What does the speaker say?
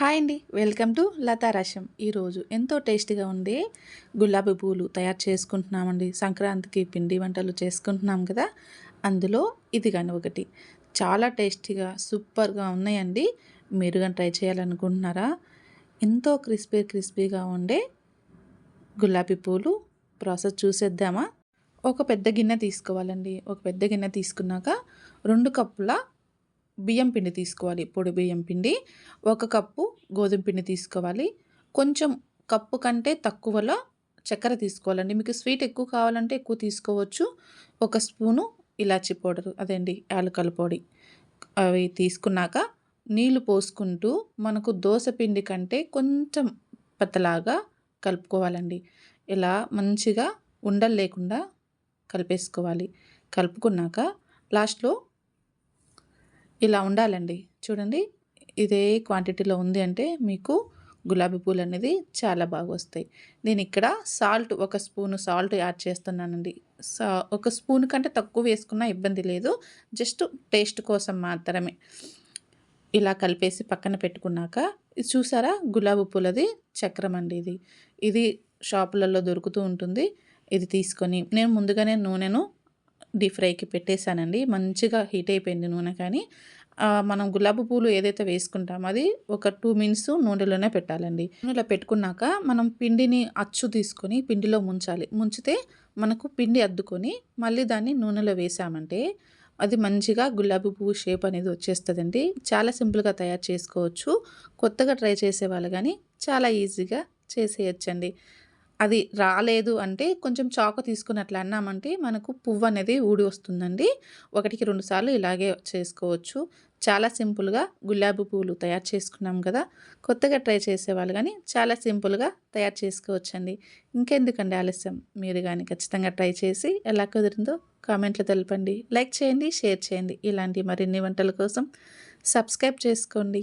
Hi అండి. Welcome to Lata రసం ఈరోజు ఎంతో టేస్టీగా ఉండే గులాబీ పూలు తయారు చేసుకుంటున్నామండి. సంక్రాంతికి పిండి వంటలు చేసుకుంటున్నాం కదా. అందులో ఇది కానీ ఒకటి. చాలా టేస్టీగా సూపర్గా ఉన్నాయండి. మీరు కానీ ట్రై చేయాలనుకుంటున్నారా? ఎంతో క్రిస్పీ క్రిస్పీగా ఉండే గులాబీ పూలు ప్రాసెస్ చూసేద్దామా? ఒక పెద్ద గిన్నె తీసుకోవాలండి. ఒక పెద్ద గిన్నె తీసుకున్నాక రెండు కప్పుల బియ్యం పిండి తీసుకోవాలి. పొడి బియ్యం పిండి ఒక కప్పు గోధుమ పిండి తీసుకోవాలి. కొంచెం కప్పు కంటే తక్కువలో చక్కెర తీసుకోవాలండి. మీకు స్వీట్ ఎక్కువ కావాలంటే ఎక్కువ తీసుకోవచ్చు. ఒక స్పూను ఇలాచి పౌడర్ అదేండి యాలకల పొడి. అవి తీసుకున్నాక నీళ్ళు పోసుకుంటూ మనకు దోశ పిండి కంటే కొంచెం పెద్దలాగా కలుపుకోవాలండి. ఇలా మంచిగా ఉండలు లేకుండా కలిపేసుకోవాలి. కలుపుకున్నాక లాస్ట్లో ఇలా ఉండాలండి. చూడండి ఇదే క్వాంటిటీలో ఉంది అంటే మీకు గులాబీ పూలు అనేది చాలా బాగా వస్తాయి నేను ఇక్కడ సాల్ట్ ఒక స్పూను సాల్ట్ యాడ్ చేస్తున్నానండి. సా ఒక స్పూన్ కంటే తక్కువ వేసుకున్నా ఇబ్బంది లేదు. జస్ట్ టేస్ట్ కోసం మాత్రమే. ఇలా కలిపేసి పక్కన పెట్టుకున్నాక ఇది చూసారా? గులాబీ పూలది చక్రం అండి ఇది. ఇది షాపులలో దొరుకుతూ ఉంటుంది. ఇది తీసుకొని నేను ముందుగానే నూనెను డీప్ ఫ్రైకి పెట్టేశానండి. మంచిగా హీట్ అయిపోయింది నూనె కానీ మనం గులాబీ పూలు ఏదైతే వేసుకుంటామో అది ఒక టూ మినిట్స్ నూనెలోనే పెట్టాలండి. నూనెలో పెట్టుకున్నాక మనం పిండిని అచ్చు తీసుకొని పిండిలో ముంచాలి. ముంచితే మనకు పిండి అద్దుకొని మళ్ళీ దాన్ని నూనెలో వేసామంటే అది మంచిగా గులాబీ పువ్వు షేప్ అనేది వచ్చేస్తుందండి. చాలా సింపుల్గా తయారు చేసుకోవచ్చు. కొత్తగా ట్రై చేసే వాళ్ళు కానీ చాలా ఈజీగా చేసేయచ్చండి. అది రాలేదు అంటే కొంచెం చాకు తీసుకుని అట్లా అన్నామంటే మనకు పువ్వు అనేది ఊడి వస్తుందండి. ఒకటికి రెండు సార్లు ఇలాగే చేసుకోవచ్చు. చాలా సింపుల్గా గులాబీ పువ్వులు తయారు చేసుకున్నాం కదా. కొత్తగా ట్రై చేసేవాళ్ళు కానీ చాలా సింపుల్గా తయారు చేసుకోవచ్చండి. ఇంకెందుకండి ఆలస్యం? మీరు కానీ ఖచ్చితంగా ట్రై చేసి ఎలా కుదిరిందో కామెంట్లో తెలపండి. లైక్ చేయండి షేర్ చేయండి. ఇలాంటి మరిన్ని వంటల కోసం సబ్స్క్రైబ్ చేసుకోండి.